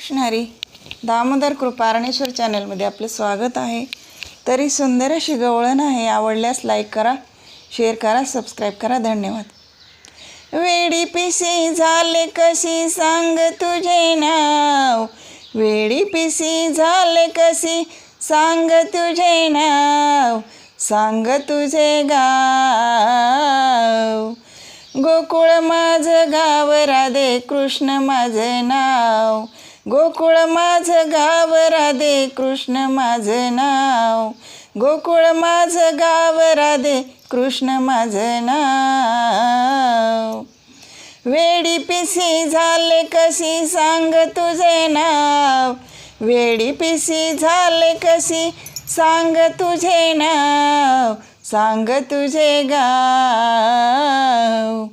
कृष्णहरी दामोदर कृपारणेश्वर चॅनलमध्ये आपलं स्वागत आहे. तरी सुंदर अशी गवळण आहे आवडल्यास लाईक करा शेअर करा सबस्क्राईब करा. धन्यवाद. वेडी पिसी झाले कशी सांग तुझे नाव? वेडी पिसी झाले कशी सांग तुझे नाव? सांग तुझे गाव. गोकुळ माझं गाव राधे कृष्ण माझं नाव. गोकुळ माझं गाव राधे कृष्ण माझं नाव. गोकुळ माझं गाव राधे कृष्ण माझं नाव. वेडी पिसी झाले कशी सांग तुझे नाव. वेडी पिसी झाले कशी सांग तुझे नाव. सांग तुझे गाव.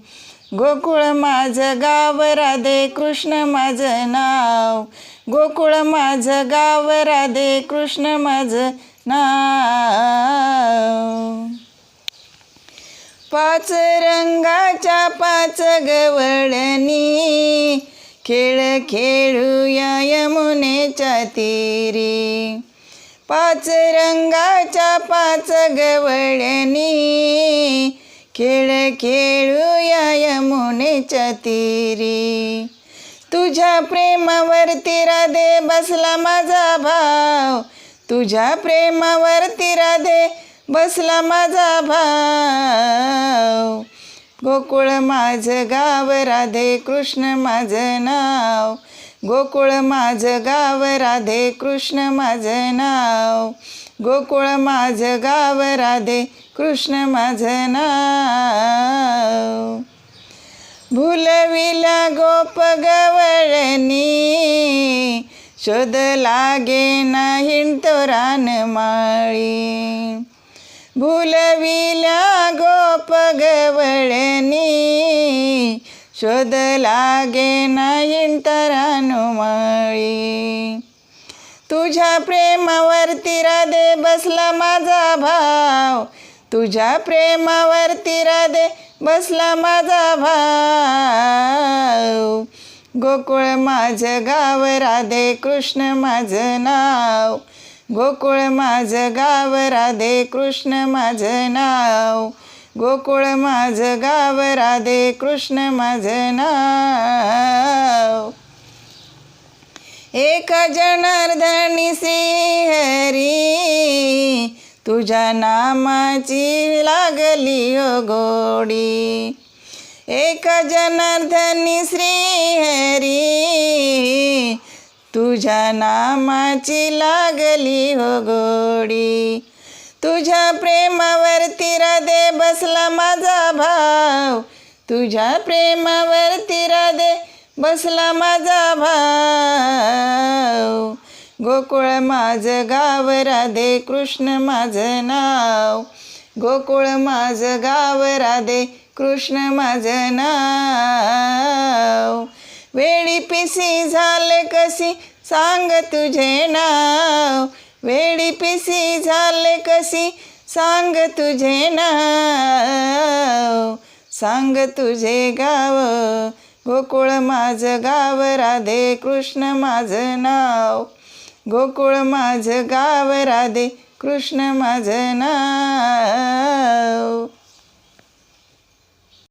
गोकुळ माझं गाव राधे कृष्ण माझं नाव. गोकुळ माझं गाव राधे कृष्ण माझं नाव. पाच रंगाच्या पाच गवळणी खेळ खेळूया यमुनेच्या तीरी. पाच रंगाच्या पाच गवळणी खेळ खेळूया यमुनेच्या तीरी तुझ्या प्रेमावरती राधे बसला माझा भाव. तुझ्या प्रेमावरती राधे बसला माझा भाव. गोकुळ माझं गाव राधे कृष्ण माझं नाव. गोकुळ माझं गाव राधे कृष्ण माझं नाव. गोकुळ माझं गाव राधे कृष्ण माझं नाव. भुलविला गोप गवळणी शोध लागे नाही तो रानमाळी भुलविला गोप गवळणी शोध लागे नाही तरानुमाळी तुझ्या प्रेमावरती राधे बसला माझा भाव. तुझ्या प्रेमावरती राधे बसला माझा भाव. गोकुळ माझं गाव राधे कृष्ण माझं नाव. गोकुळ माझं गाव राधे कृष्ण माझं नाव. गोकुळ माझं गाव राधे कृष्ण माझं नाव. एक जनार्दनी श्रीहरी तुझ्या नामाची लागली हो गोडी. एक जनार्दनी श्रीहरी तुझ्या नामाची लागली हो गोडी. तुझ्या प्रेमावरती राधे बसला माझा भाव. तुझ्या प्रेमावरती राधे बसला माझा भाव. गोकुळ माझं गाव राधे कृष्ण माझं नाव. गोकुळ माझं गाव राधे कृष्ण माझं नाव. वेळी पिसी झाले कशी सांग तुझे नाव. वेळी पिसी झाले कशी सांग तुझे नाव. सांग तुझे गाव गोकुळ माझं गाव राधे कृष्ण माझं नाव. गोकुळ माझं गाव राधे कृष्ण माझं नाव.